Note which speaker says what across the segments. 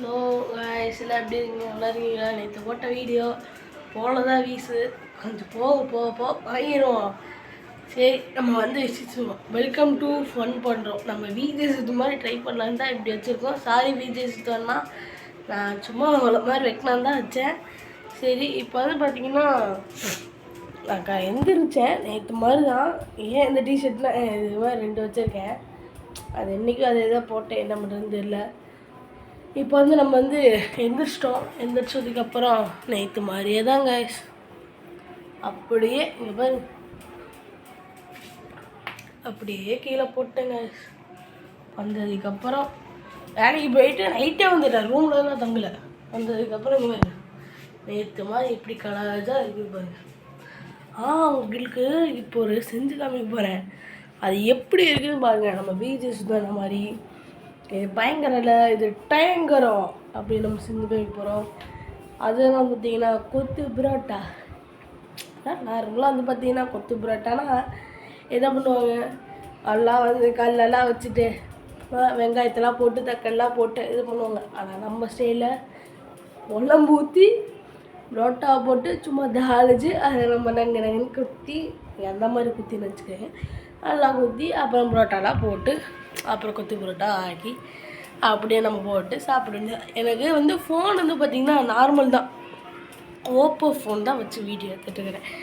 Speaker 1: hello எல்லாம் எப்படி இருக்கீங்க நல்லா இருக்கீங்களா நேற்று போட்ட வீடியோ போலதான் வீசு கொஞ்சம் போக போக போக வாங்கிடுவோம் சரி நம்ம வந்து வச்சுருவோம் வெல்கம் டு ஃபன் பண்ணுறோம் நம்ம வீஜே சுத்த மாதிரி ட்ரை பண்ணலான்னு தான் இப்படி வச்சுருக்கோம் சாரி வீஜே சுத்தம்னா நான் சும்மா உங்களை மாதிரி வைக்கலான்னு தான் வச்சேன் சரி இப்போ வந்து பார்த்தீங்கன்னா நான் எந்திரிச்சேன் நேற்று மாதிரி தான் ஏன் இந்த டிஷர்ட்லாம் இது மாதிரி ரெண்டு வச்சுருக்கேன் அது என்றைக்கும் அதை எதாவது போட்டேன் என்ன பண்ணுறதுன்னு தெரியல இப்போ வந்து நம்ம வந்து எந்திரிச்சிட்டோம் எந்திரிச்சதுக்கப்புறம் நைத்து மாதிரியே தான் கைஸ் அப்படியே இங்கே பாரு அப்படியே கீழே போட்டேங்க வந்ததுக்கப்புறம் வேலைக்கு போயிட்டு நைட்டே வந்துட்டேன் ரூமில் தான் தங்கலை வந்ததுக்கப்புறம் இங்கே நேற்று மாதிரி இப்படி கலாச்சா இருக்கு பாருங்க ஆ உங்களுக்கு இப்போ ஒரு செஞ்சு காமிக்க போகிறேன் அது எப்படி இருக்குதுன்னு பாருங்கள் நம்ம பீச்சை தான் மாதிரி இது பயங்கரம் இல்லை இது டயங்கரம் அப்படின்னு நம்ம சிந்து போய் போகிறோம் அதெல்லாம் பார்த்தீங்கன்னா கொத்து புரோட்டா நார்மலாக வந்து பார்த்திங்கன்னா கொத்து புரோட்டானா என்ன பண்ணுவாங்க எல்லாம் வந்து கல்லெல்லாம் வச்சுட்டு வெங்காயத்தெல்லாம் போட்டு தக்கல்லாம் போட்டு இது பண்ணுவாங்க ஆனால் நம்ம ஸ்டைலில் உடம்பு ஊற்றி புரோட்டா போட்டு சும்மா தாளிச்சு அதை நம்ம நங்கு நங்கன்னு குத்தி அந்த மாதிரி குத்தின்னு வச்சுக்கோங்க நல்லா குத்தி அப்புறம் புரோட்டாலாம் போட்டு அப்புறம் கொத்து புரோட்டா ஆக்கி அப்படியே நம்ம போட்டு சாப்பிடுங்க எனக்கு வந்து ஃபோன் வந்து பார்த்திங்கன்னா நார்மல் தான் ஓப்போ ஃபோன் தான் வச்சு வீடியோ எடுத்துகிட்டு இருக்கிறேன்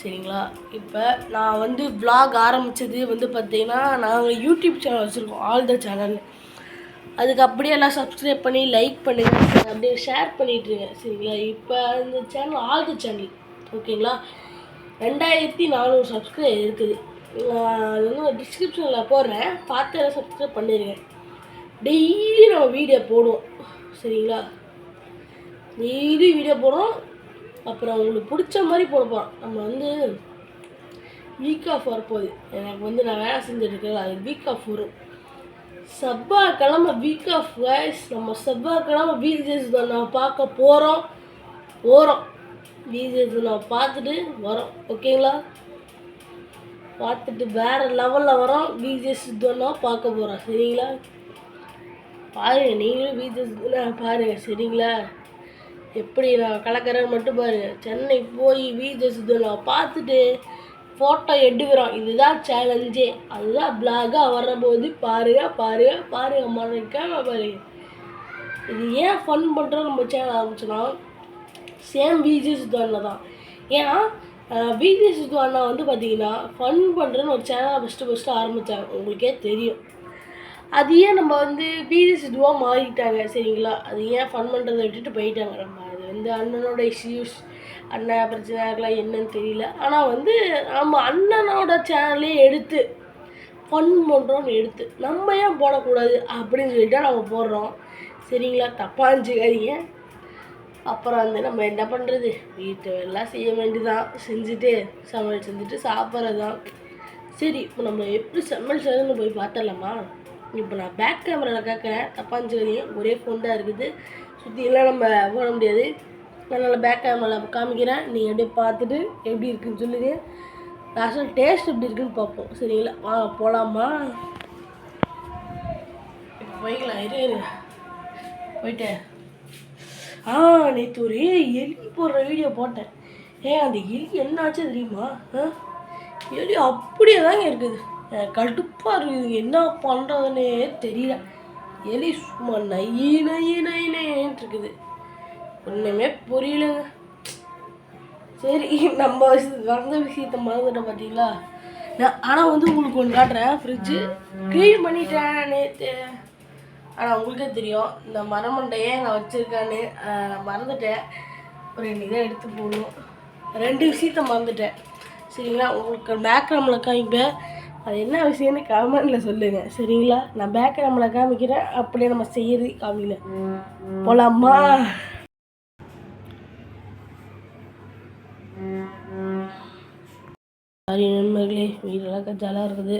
Speaker 1: சரிங்களா இப்போ நான் வந்து வ்ளாக் ஆரம்பித்தது வந்து பார்த்திங்கன்னா நாங்கள் யூடியூப் சேனல் வச்சுருக்கோம் ஆல் த சேனல் அதுக்கு அப்படியே எல்லாம் சப்ஸ்கிரைப் பண்ணி லைக் பண்ணுங்கள் அப்படியே ஷேர் பண்ணிட்டுருங்க சரிங்களா இப்போ அந்த சேனல் ஆல் த சேனல் ஓகேங்களா ரெண்டாயிரத்தி நானூறு சப்ஸ்கிரைப் இருக்குது அது வந்து டிஸ்கிரிப்ஷனில் போடுறேன் பார்த்து எல்லாம் சப்ஸ்கிரைப் பண்ணிடுங்க டெய்லி நம்ம வீடியோ போடுவோம் சரிங்களா டெய்லி வீடியோ போடுறோம் அப்புறம் உங்களுக்கு பிடிச்ச மாதிரி போடுவோம் நம்ம வந்து வீக் ஆஃப் வரப்போகுது எனக்கு வந்து நான் வேலை செஞ்சுருக்கேன் அது வீக் ஆஃப் வரும் செவ்வாய்க்கிழமை வீக் ஆஃப் வாய்ஸ் நம்ம செவ்வாய்க்கிழமை தான் நான் பார்க்க போகிறோம் போகிறோம் பிஜேஸ் நான் பார்த்துட்டு வரோம் ஓகேங்களா பார்த்துட்டு வேறு லெவலில் வரோம் பிஜிஎஸ் தான் பார்க்க போகிறோம் சரிங்களா பாருங்கள் நீங்களும் பிஜிஎஸ் பாருங்கள் சரிங்களா எப்படி நான் கலக்கிறேன்னு மட்டும் பாருங்கள் சென்னை போய் பிஜிஎஸ் தான் பார்த்துட்டு ஃபோட்டோ எடுக்கிறோம் இதுதான் சேலஞ்சே அதுதான் பிளாகாக வரபோது பாருங்கள் பாருங்கள் பாருங்கள் மறக்காம பாருங்கள் இது ஏன் ஃபன் பண்ணுறோம் நம்ம சேனல் ஆரம்பிச்சோன்னா சேம் பிஜிஎஸ் தோணில் தான் ஏன்னா பிகே சித்து அண்ணா வந்து பார்த்தீங்கன்னா ஃபன் பண்ணுறன்னு ஒரு சேனலை ஃபஸ்ட்டு ஃபஸ்ட்டு ஆரம்பித்தாங்க உங்களுக்கே தெரியும் அது ஏன் நம்ம வந்து பிகே சித்துவாக மாறிட்டாங்க சரிங்களா அது ஏன் ஃபன் பண்ணுறதை விட்டுட்டு போயிட்டாங்க நம்ம அது வந்து அண்ணனோட இஷ்யூஸ் அண்ணன் பிரச்சனை இருக்கலாம் என்னன்னு தெரியல ஆனால் வந்து நம்ம அண்ணனோட சேனலே எடுத்து ஃபன் பண்ணுறோன்னு எடுத்து நம்ம ஏன் போடக்கூடாது அப்படின்னு சொல்லிட்டு நம்ம போடுறோம் சரிங்களா தப்பாக இருந்துச்சுக்காதீங்க அப்புறம் வந்து நம்ம என்ன பண்ணுறது வீட்டு எல்லாம் செய்ய வேண்டிதான் செஞ்சுட்டு சமையல் செஞ்சுட்டு சாப்பிட்றது தான் சரி இப்போ நம்ம எப்படி சமையல் செய்யணும்னு போய் பார்த்துடலாமா இப்போ நான் பேக் கேமராவில் கேட்குறேன் தப்பாஞ்சிருக்கீங்க ஒரே ஃபோன் தான் இருக்குது சுற்றிலாம் நம்ம போட முடியாது அதனால் பேக் கேமராவில் காமிக்கிறேன் நீங்கள் அப்படியே பார்த்துட்டு எப்படி இருக்குன்னு சொல்லுங்க அசல் டேஸ்ட் எப்படி இருக்குன்னு பார்ப்போம் சரிங்களா வா போகலாமா இப்போ போய்க்கலாம் இரு போயிட்டேன் ஆ நேற்று ஒரே எலி போடுற வீடியோ போட்டேன் ஏன் அந்த எலி என்னாச்சு தெரியுமா எலி அப்படியே தாங்க இருக்குது கடுப்பாக இருக்குது என்ன பண்ணுறதுன்னே தெரியல எலி சும்மா நை நை நைனேன்ட்டு இருக்குது ஒன்றுமே புரியலங்க சரி நம்ம வந்த விஷயத்த மறந்துட்டோம் பார்த்தீங்களா ஆனால் வந்து உங்களுக்கு ஒன்று காட்டுறேன் ஃப்ரிட்ஜு க்ளீன் பண்ணிட்டேன் நேற்று ஆனால் உங்களுக்கே தெரியும் இந்த மரமண்டையே நான் வச்சுருக்கேன்னு மறந்துட்டேன் ஒரு ரெண்டு இதை எடுத்து போடணும் ரெண்டு விஷயத்த மறந்துட்டேன் சரிங்களா உங்களுக்கு பேக்ரவுண்டில் காமிப்பேன் அது என்ன விஷயம்னு கமெண்டில் சொல்லுங்க சரிங்களா நான் பேக்ரவுண்டில் காமிக்கிறேன் அப்படியே நம்ம செய்யறது காமிக்கல போலாமா நண்பர்களே வீடு அழகாக ஜாலாக இருக்குது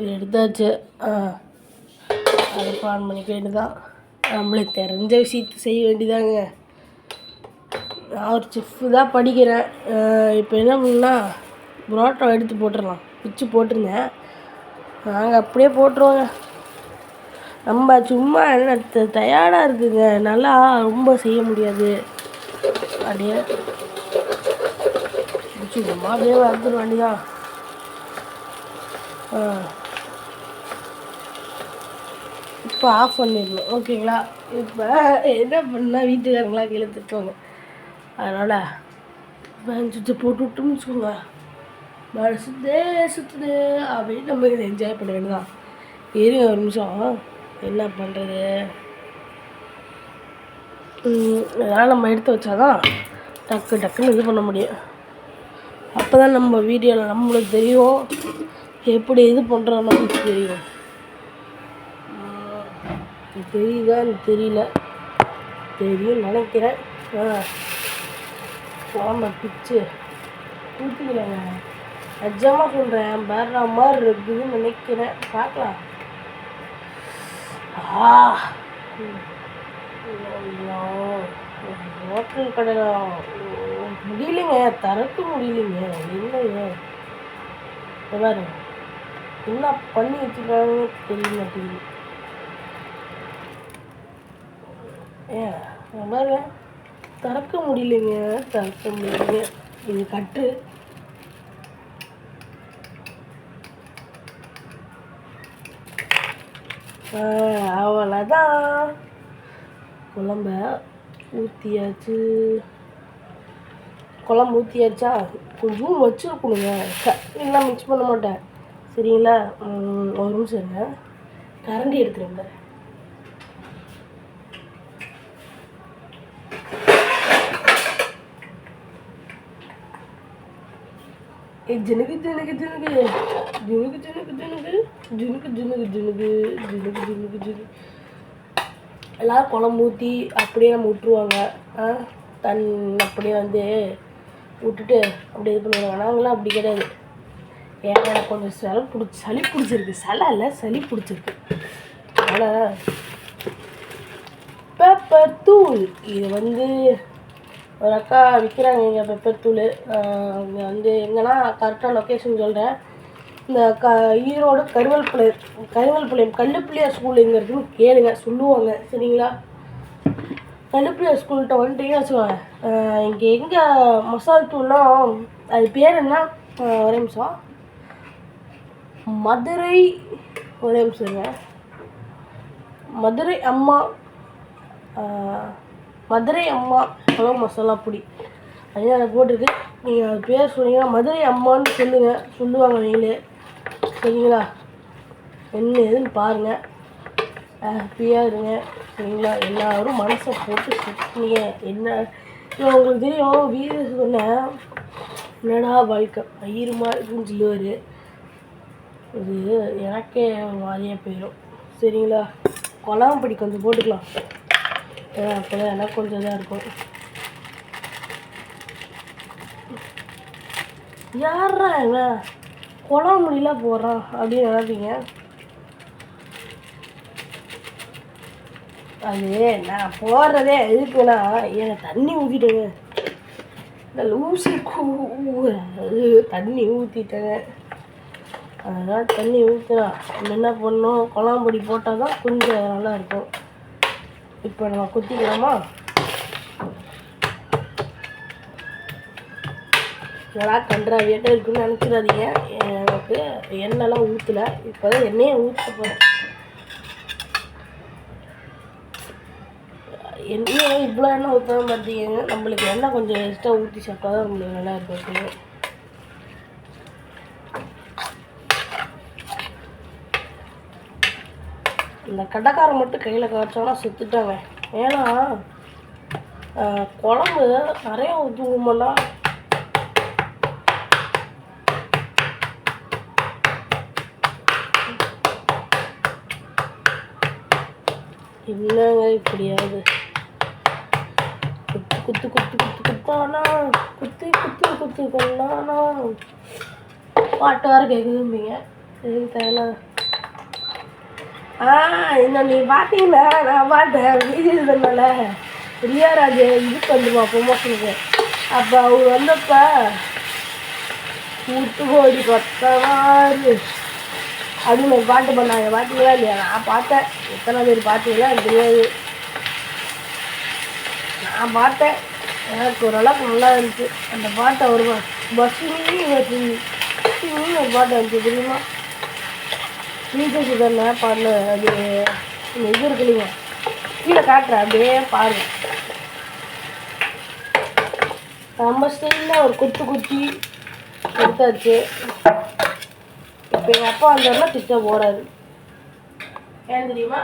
Speaker 1: இது எடுத்தாச்சு அடுப்பு ஆன் பண்ணிக்க வேண்டியதான் நம்மளுக்கு தெரிஞ்ச விஷயத்தை செய்ய வேண்டியதாங்க நான் ஒரு செஃப்பு தான் படிக்கிறேன் இப்போ என்ன பண்ணால் புரோட்டா எடுத்து போட்டுடலாம் பிச்சு போட்டிருந்தேன் நாங்கள் அப்படியே போட்டுருவோங்க நம்ம சும்மா என்ன தயாராக இருக்குங்க நல்லா ரொம்ப செய்ய முடியாது அப்படியே சும்மா அப்படியே வளர்த்துட வேண்டியதான் ஆ இப்போ ஆஃப் பண்ணிடணும் ஓகேங்களா இப்போ என்ன பண்ணால் வீட்டுக்காரங்களா கீழே திட்டுவாங்க அதனால் ஃபேன் சுவிட்சை போட்டு விட்டோம்னு வச்சுக்கோங்க மனசுதே சுற்றுது அப்படின்னு நம்ம இதை என்ஜாய் பண்ண வேண்டியதான் இருங்க ஒரு நிமிஷம் என்ன பண்ணுறது அதனால் நம்ம எடுத்து வச்சாதான் டக்கு டக்குன்னு இது பண்ண முடியும் அப்போ தான் நம்ம வீடியோவில் நம்மளுக்கு தெரியும் எப்படி இது பண்ணுறோம் நமக்கு தெரியும் தெரியுதான்னு தெரியல தெரியும் நினைக்கிறேன் பிச்சு ஊற்றிக்கிறேங்க நிஜமாக சொல்கிறேன் வேற மாதிரி இருக்குதுன்னு நினைக்கிறேன் பார்க்கலாம் ஆ ஹோட்டல் கடை முடியலைங்க தரத்து முடியலைங்க இல்லைங்க பாருங்க என்ன பண்ணி வச்சுருக்காங்கன்னு தெரிய மாட்டேங்குது ஏன் திறக்க முடியலைங்க திறக்க முடியலைங்க இது கட்டு அவ்வளோதான் குழம்ப ஊற்றியாச்சு குழம்பு ஊற்றியாச்சா கொஞ்சம் வச்சுருக்கணுங்க இல்லை மிக்ஸ் பண்ண மாட்டேன் சரிங்களா ஒரு நிமிஷம் இருங்க கரண்டி எடுத்துருங்க एक जिनक जिनक जिनक जिनक जिनक जिनक जिनक जिनक जिनक जिनक जिनक जिनक எல்லோரும் ஊற்றி அப்படியே நம்ம விட்டுருவாங்க தன் அப்படியே வந்து விட்டுட்டு அப்படி இது பண்ணுவாங்க நாங்களாம் அப்படி கிடையாது ஏன்னா எனக்கு கொஞ்சம் சலம் பிடிச்சி சளி பிடிச்சிருக்கு சளை இல்லை சளி பிடிச்சிருக்கு ஆனால் பேப்பர் தூள் இது வந்து ஒரு அக்கா விற்கிறாங்க இங்கே பெப்பர் தூள் இங்கே வந்து எங்கன்னா கரெக்டாக லொக்கேஷன் சொல்கிறேன் இந்த க ஈரோடு கருவல் கருவல்பாளையம் கல்லுப்பிள்ளையார் ஸ்கூல் எங்கே இருக்குன்னு கேளுங்க சொல்லுவாங்க சரிங்களா கல்லுப்பிள்ளையார் ஸ்கூல்கிட்ட வந்துட்டீங்கன்னு வச்சுக்கோங்க இங்கே எங்கே மசால் தூள்லாம் அது பேர் என்ன ஒரே நிமிஷம் மதுரை ஒரே நிமிஷங்க மதுரை அம்மா மதுரை அம்மா ஹலோ மசாலா பொடி அதுதான் அதை போட்டிருக்கு நீங்கள் அது பேர் சொன்னீங்கன்னா மதுரை அம்மான்னு சொல்லுங்கள் சொல்லுவாங்க நீங்களே சரிங்களா என்ன ஏதுன்னு பாருங்கள் ஹாப்பியாக இருங்க சரிங்களா எல்லோரும் மனசை போட்டு சுற்றிங்க என்ன இப்போ உங்களுக்கு தெரியும் வீடு சொன்னேன் என்னடா வாழ்க்கை ஐயரு மாதிரி சொல்லுவார் இது எனக்கே மாதிரியாக போயிடும் சரிங்களா கொலாம் படி கொஞ்சம் போட்டுக்கலாம் அப்போதான் எல்லாம் கொஞ்சம் தான் இருக்கும் யாரா இவன் கொலாமுடியெலாம் போடுறான் அப்படின்னு நினைப்பீங்க அது நான் போடுறதே எதுக்குன்னா எனக்கு தண்ணி ஊற்றிட்டேங்க இந்த லூசி தண்ணி ஊற்றிட்டேங்க அதனால் தண்ணி ஊற்றினா என்ன பண்ணோம் கொலாம்பொடி போட்டால் தான் கொஞ்சம் நல்லா இருக்கும் இப்போ நம்ம குத்திக்கலாமா நல்லா கன்றாவியாட்டம் இருக்குன்னு நினச்சிடாதீங்க எனக்கு எண்ணெய்லாம் ஊற்றலை இப்போ தான் எண்ணெயை ஊற்ற போகிறேன் எண்ணெய் இவ்வளோ எண்ணெய் ஊற்றாம பார்த்தீங்கன்னா நம்மளுக்கு எண்ணெய் கொஞ்சம் எக்ஸ்ட்ரா ஊற்றி சாப்பிட்டா தான் நம்மளுக்கு நல்லா இருக்கும் இந்த கடைக்காரன் மட்டும் கையில் காய்ச்சோன்னா செத்துட்டாங்க ஏன்னா குழம்பு நிறையா ஊற்றுங்கம்னா என்னங்க இப்படியாவது குத்து குத்து குத்து குத்து குத்தானா குத்து குத்து குத்து கொண்டானா பாட்டு வர கேட்குதுங்க எதுக்கு தேவையில்லாத ஆ இன்னும் நீ பார்த்தீங்களா நான் பார்த்தேன் வீதியில் இருந்தனால ரியாராஜ் இதுக்கு வந்துமா ப்ரொமோஷனுக்கு அப்போ அவர் வந்தப்போ கூட்டு கோடி கொத்தவாறு அப்படின்னு ஒரு பாட்டு பண்ணாங்க பார்த்தீங்களா இல்லையா நான் பார்த்தேன் எத்தனை பேர் பார்த்தீங்களா தெரியாது நான் பார்த்தேன் எனக்கு ஓரளவுக்கு நல்லா இருந்துச்சு அந்த பாட்டை ஒரு பஸ்ஸுன்னு ஒரு பாட்டை இருந்துச்சு தெரியுமா நீச்சல் சுதனை பண்ண அது இது இருக்கு இல்லைங்க கீழே காட்டுறேன் அப்படியே பாருங்க நம்ம ஸ்டைலில் ஒரு குத்து குத்தி கொடுத்தாச்சு இப்போ எங்கள் அப்பா வந்தோம்னா திட்ட போடாது ஏன் தெரியுமா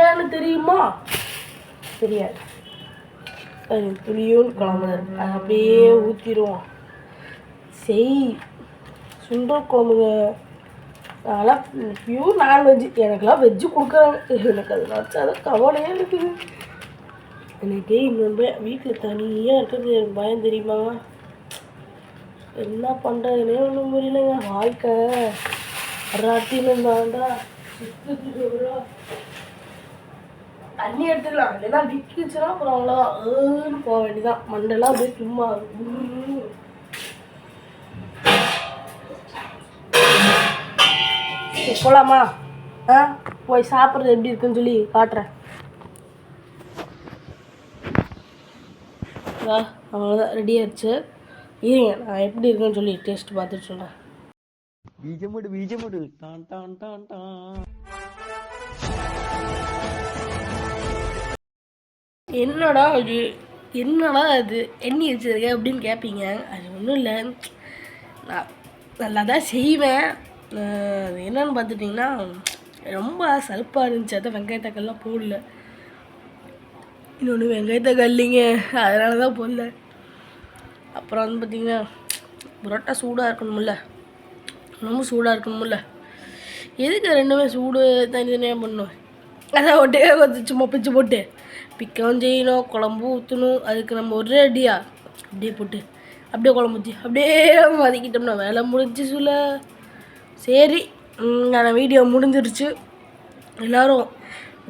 Speaker 1: ஏன்னு தெரியுமா தெரியாது அது துணியும் குழம்பு அது அப்படியே ஊற்றிடுவோம் செய் சுண்டல் குழம்பு அதெல்லாம் பியூர் நான்வெஜ்ஜு எனக்கெல்லாம் வெஜ்ஜு கொடுக்குறாங்க எனக்கு அது நினச்சாதான் கவலையாக இருக்குது எனக்கு இன்னொரு வீட்டில் தனியாக இருக்கிறது எனக்கு பயம் தெரியுமா என்ன பண்ணுறதுனே ஒன்றும் புரியலைங்க வாழ்க்கை ராத்தியில் இருந்தாண்டா தண்ணி எடுத்துக்கலாம் இல்லைன்னா விற்கிச்சுன்னா அப்புறம் அவ்வளோதான் போக வேண்டியதான் மண்டெல்லாம் அப்படியே சும்மா போலாமா போகலாமா ஆ போய் சாப்பிட்றது எப்படி இருக்குன்னு சொல்லி காட்டுறேன் அவ்வளோதான் ரெடி ஆயிடுச்சு இருங்க நான் எப்படி இருக்குன்னு சொல்லி டேஸ்ட் பார்த்துட்டு சொல்கிறேன் பீஜமுடு பீஜமுடு டான் டான் டான் டான் என்னடா இது என்னடா அது எண்ணி வச்சுருக்க அப்படின்னு கேட்பீங்க அது ஒன்றும் இல்லை நான் நல்லா தான் செய்வேன் என்னென்னு பார்த்துட்டிங்கன்னா ரொம்ப சலுப்பாக இருந்துச்சு அதை வெங்காயத்தக்கல்லாம் போடல இன்னொன்று வெங்காயத்தக்காய் இல்லைங்க அதனால தான் போடல அப்புறம் வந்து பார்த்திங்கன்னா புரோட்டா சூடாக இருக்கணும்ல ரொம்ப சூடாக இருக்கணும்ல எதுக்கு ரெண்டுமே சூடு தனித்தனியாக பண்ணும் அதான் ஒட்டே கொஞ்சம் சும்மா பிச்சு போட்டு பிக்கவும் செய்யணும் குழம்பு ஊற்றணும் அதுக்கு நம்ம ஒரே அடியாக அப்படியே போட்டு அப்படியே குழம்பு வச்சு அப்படியே வதக்கிட்டோம்னா வேலை முடிஞ்சு சொல்ல சரி நான் வீடியோ முடிஞ்சிருச்சு எல்லோரும்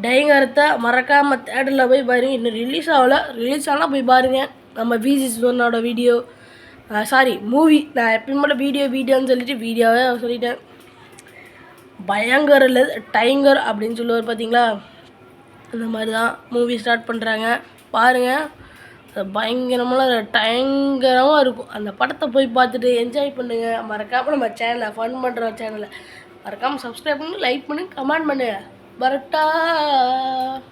Speaker 1: டைங் அறுத்த மறக்காமல் தேட்டரில் போய் பாருங்கள் இன்னும் ரிலீஸ் ஆகலை ரிலீஸ் ஆனால் போய் பாருங்கள் நம்ம விஜி சிவனோட வீடியோ சாரி மூவி நான் எப்பயும் மட்டும் வீடியோ வீடியோன்னு சொல்லிட்டு வீடியோவே சொல்லிட்டேன் பயங்கர இல்லை டைங்கர் அப்படின்னு சொல்லுவார் பார்த்தீங்களா அந்த மாதிரி தான் மூவி ஸ்டார்ட் பண்ணுறாங்க பாருங்கள் பயங்கரமான டயங்கரமாக இருக்கும் அந்த படத்தை போய் பார்த்துட்டு என்ஜாய் பண்ணுங்கள் மறக்காமல் நம்ம சேனலை ஃபன் பண்ணுற சேனலை மறக்காமல் சப்ஸ்கிரைப் பண்ணுங்கள் லைக் பண்ணுங்க கமெண்ட் பண்ணுங்கள் பரட்டா